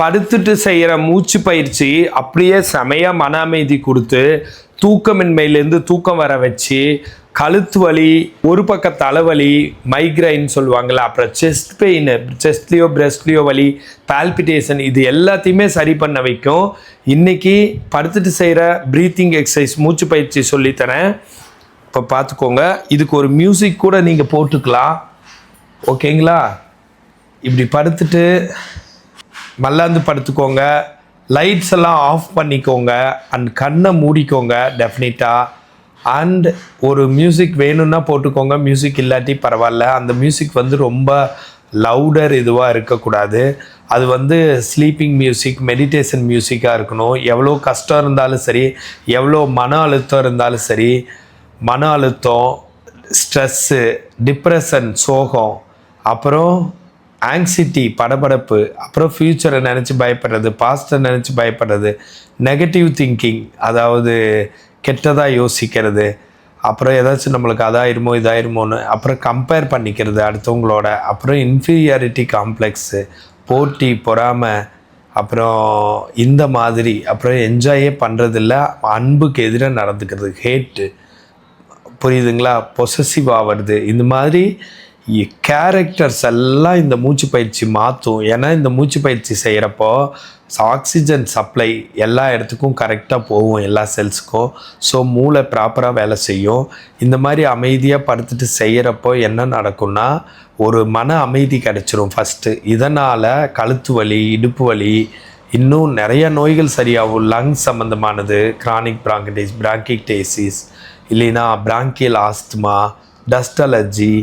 படுத்துட்டு செய்கிற மூச்சு பயிற்சி அப்படியே செமையாக மன அமைதி கொடுத்து தூக்கமின்மையிலேருந்து தூக்கம் வர வச்சு கழுத்து வலி ஒரு பக்க தலைவலி மைக்ரைன் சொல்லுவாங்களா அப்புறம் செஸ்ட் பெயின் செஸ்ட்லேயோ பிரஸ்ட்லேயோ வலி பால்பிட்டேஷன் இது எல்லாத்தையுமே சரி பண்ண வைக்கும். இன்றைக்கி படுத்துட்டு செய்கிற ப்ரீத்திங் எக்ஸசைஸ் மூச்சு பயிற்சி சொல்லித்தரேன். இப்போ பார்த்துக்கோங்க இதுக்கு ஒரு மியூசிக் கூட நீங்கள் போட்டுக்கலாம். ஓகேங்களா இப்படி படுத்துட்டு மல்லாந்து படுத்துக்கோங்க. லைட்ஸ் எல்லாம் ஆஃப் பண்ணிக்கோங்க. அண்ட் கண்ணை மூடிக்கோங்க டெஃபினட்டாக அண்ட் ஒரு மியூசிக் வேணும்னா போட்டுக்கோங்க. மியூசிக் இல்லாட்டி பரவாயில்ல. அந்த மியூசிக் வந்து ரொம்ப லவுடர் இதுவாக இருக்கக்கூடாது. அது வந்து ஸ்லீப்பிங் மியூசிக் மெடிடேஷன் மியூசிக்காக இருக்கணும். எவ்வளோ கஷ்டம் இருந்தாலும் சரி எவ்வளோ மன அழுத்தம் இருந்தாலும் சரி மன அழுத்தம் ஸ்ட்ரெஸ்ஸு டிப்ரெஷன் சோகம். அப்புறம் ஆங்ஸிட்டி படபடப்பு அப்புறம் ஃப்யூச்சரை நினச்சி பயப்படுறது பாஸ்ட்டை நினச்சி பயப்படுறது நெகட்டிவ் திங்கிங் அதாவது கெட்டதாக யோசிக்கிறது அப்புறம் ஏதாச்சும் நம்மளுக்கு அதாயிருமோ இதாயிருமோன்னு அப்புறம் கம்பேர் பண்ணிக்கிறது அடுத்தவங்களோட அப்புறம் இன்ஃபீரியாரிட்டி காம்ப்ளெக்ஸு போட்டி பொறாமை அப்புறம் இந்த மாதிரி அப்புறம் என்ஜாயே பண்ணுறதில்ல அன்புக்கு எதிராக நடந்துக்கிறது ஹேட்டு புரியுதுங்களா? பொசசிவ் ஆகிறது இந்த மாதிரி கேரக்டர்ஸ் எல்லாம் இந்த மூச்சு பயிற்சி மாற்றும் ஏன்னா இந்த மூச்சு பயிற்சி செய்கிறப்போ ஆக்சிஜன் சப்ளை எல்லா இடத்துக்கும் கரெக்டாக போகும் எல்லா செல்ஸுக்கும் ஸோ மூளை ப்ராப்பராக வேலை செய்யும். இந்த மாதிரி அமைதியாக படுத்துட்டு செய்கிறப்போ என்ன நடக்கும்னா ஒரு மன அமைதி கிடச்சிரும் ஃபஸ்ட்டு இதனால் கழுத்து வலி இடுப்பு வலி இன்னும் நிறைய நோய்கள் சரியாகும். லங்ஸ் சம்மந்தமானது கிரானிக் பிராங்கடைஸ் பிராங்கிக்டேசிஸ் இல்லைன்னா பிராங்கியல் ஆஸ்துமா டஸ்ட் அலர்ஜி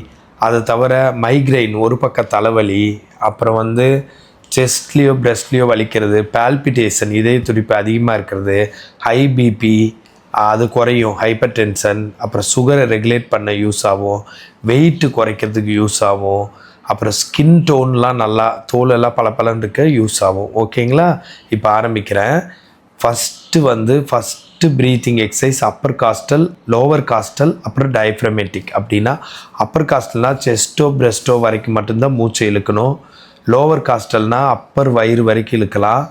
அதை தவிர மைக்ரைன் ஒரு பக்க தலைவலி அப்புறம் வந்து செஸ்ட்லேயோ பிரஸ்ட்லேயோ வலிக்கிறது பால்பிட்டேஷன் இதய துடிப்பு அதிகமாக இருக்கிறது ஹை பிபி அது குறையும் ஹைப்பர் டென்ஷன் அப்புறம் சுகரை ரெகுலேட் பண்ண யூஸ் ஆகும் வெயிட்டு குறைக்கிறதுக்கு யூஸ் ஆகும் அப்புறம் ஸ்கின் டோன்லாம் நல்லா தோலெல்லாம் பளபளன்னு இருக்க யூஸ் ஆகும். ஓகேங்களா இப்போ ஆரம்பிக்கிறேன். ஃபஸ்ட்டு வந்து first breathing exercise upper costal lower costal அப்புறம் டயப்ரமேட்டிக் அப்படின்னா அப்பர் காஸ்டல்னால் செஸ்ட்டோ பிரெஸ்ட்டோ வரைக்கும் மட்டும்தான் மூச்சை இழுக்கணும். லோவர் காஸ்டல்னால் அப்பர் வயிறு வரைக்கும் இழுக்கலாம்.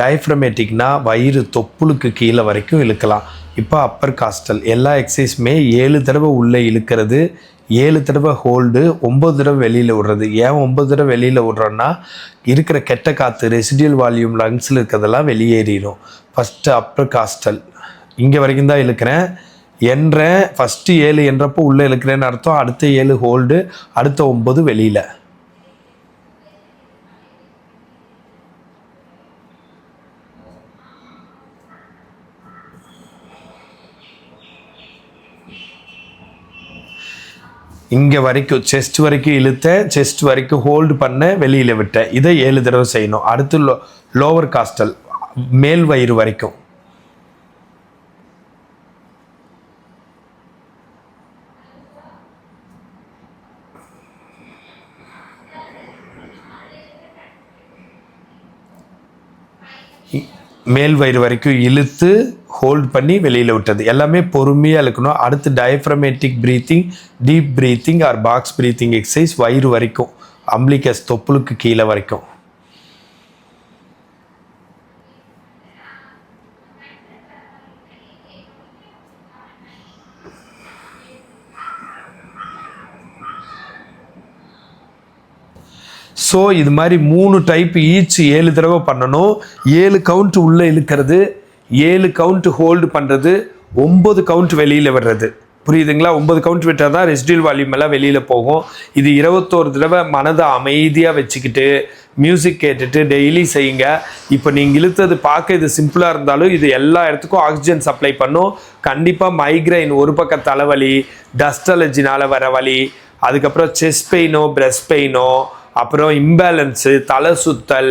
டயப்ரமேட்டிக்னா வயிறு தொப்புளுக்கு கீழே வரைக்கும் இழுக்கலாம். இப்போ அப்பர் காஸ்டல் எல்லா எக்ஸசைஸுமே ஏழு தடவை உள்ளே இழுக்கிறது. ஏழு தடவை ஹோல்டு ஒம்பது தடவை வெளியில் விடுறது. ஏன் ஒம்பது தடவை வெளியில் விடுறோன்னா இருக்கிற கெட்ட காற்று ரெசிடியல் வால்யூம் லங்ஸில் இருக்கிறதெல்லாம் வெளியேறிடும் ஃபஸ்ட்டு அப்பர் காஸ்டல் இங்கே வரைக்கும் தான் இழுக்கிறேன். என்ற ஃபஸ்ட்டு ஏழு என்றப்போ உள்ளே இழுக்கிறேன்னு அர்த்தம். அடுத்த ஏழு ஹோல்டு அடுத்த ஒம்பது வெளியில். இங்கே வரைக்கும் செஸ்ட் வரைக்கும் இழுத்த செஸ்ட் வரைக்கும் ஹோல்டு பண்ண வெளியில் விட்டேன். இதை ஏழு தடவை செய்யணும். அடுத்து லோ லோவர் காஸ்டல் மேல் வயிறு வரைக்கும். மேல் வயிறு வரைக்கும் இழுத்து ஹோல்ட் பண்ணி வெளியில் விட்டது. எல்லாமே பொறுமையாக இழுக்கணும். அடுத்து diaphragmatic breathing deep breathing or box breathing exercise வயிறு வரைக்கும். அம்லிகஸ் தொப்புளுக்கு கீழே வரைக்கும். ஸோ இது மாதிரி மூணு டைப் ஈச் ஏழு தடவை பண்ணணும். ஏழு கவுண்ட் உள்ளே இழுக்கிறது. ஏழு கவுண்ட் ஹோல்டு பண்ணுறது ஒம்பது கவுண்ட் வெளியில் விடுறது புரியுதுங்களா? ஒம்பது கவுண்ட் விட்டால் தான் ரெசிடியூல் வால்யூம் எல்லாம் வெளியில் போகும். இது இருபத்தோரு தடவை மனதை அமைதியாக வச்சுக்கிட்டு மியூசிக் கேட்டுட்டு டெய்லி செய்யுங்க. இப்போ நீங்கள் இழுத்தது பார்க்க இது சிம்பிளாக இருந்தாலும் இது எல்லா இடத்துக்கும் ஆக்சிஜன் சப்ளை பண்ணும். கண்டிப்பாக மைக்ரைன் ஒரு பக்கம் தலைவலி டஸ்ட் அலர்ஜினால் வர வலி அதுக்கப்புறம் செஸ்ட் பெயினோ பிரஸ்ட் பெயினோ அப்புறம் இம்பேலன்ஸு தலை சுத்தல்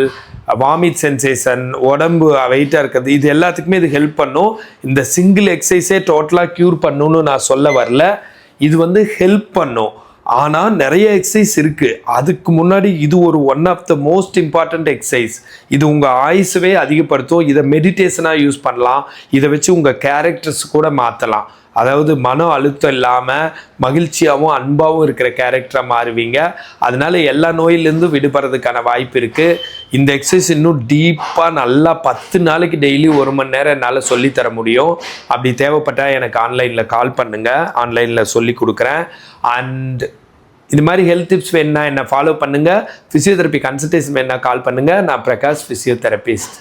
வாமிட் சென்சேஷன் உடம்பு வெயிட்டாக இருக்கிறது இது எல்லாத்துக்குமே இது ஹெல்ப் பண்ணும். இந்த சிங்கிள் எக்ஸசைஸே டோட்டலாக க்யூர் பண்ணுன்னு நான் சொல்ல வரல. இது வந்து ஹெல்ப் பண்ணும். ஆனால் நிறைய எக்ஸசைஸ் இருக்குது அதுக்கு முன்னாடி இது ஒரு one of the most important exercise இது உங்கள் ஆயுசவே அதிகப்படுத்தும். இதை மெடிடேஷனாக யூஸ் பண்ணலாம். இதை வச்சு உங்கள் கேரக்டர்ஸ் கூட மாற்றலாம் அதாவது மன அழுத்தம் இல்லாமல் மகிழ்ச்சியாகவும் அன்பாகவும் இருக்கிற கேரக்டராக மாறுவீங்க. அதனால எல்லா நோயிலேருந்தும் விடுபடுறதுக்கான வாய்ப்பு இருக்குது இந்த எக்ஸசைஸ் இன்னும் டீப்பாக நல்லா பத்து நாளைக்கு டெய்லி ஒரு மணி நேரம் என்னால் சொல்லித்தர முடியும். அப்படி தேவைப்பட்டால் எனக்கு ஆன்லைனில் கால் பண்ணுங்கள் ஆன்லைனில் சொல்லி கொடுக்குறேன். அண்ட் இது மாதிரி ஹெல்த் டிப்ஸ் வேணுன்னா என்னை ஃபாலோ பண்ணுங்கள் ஃபிசியோதெரப்பி கன்சல்டேஷன் வேணுன்னா கால் பண்ணுங்கள் நான் பிரகாஷ் ஃபிசியோதெரபிஸ்ட்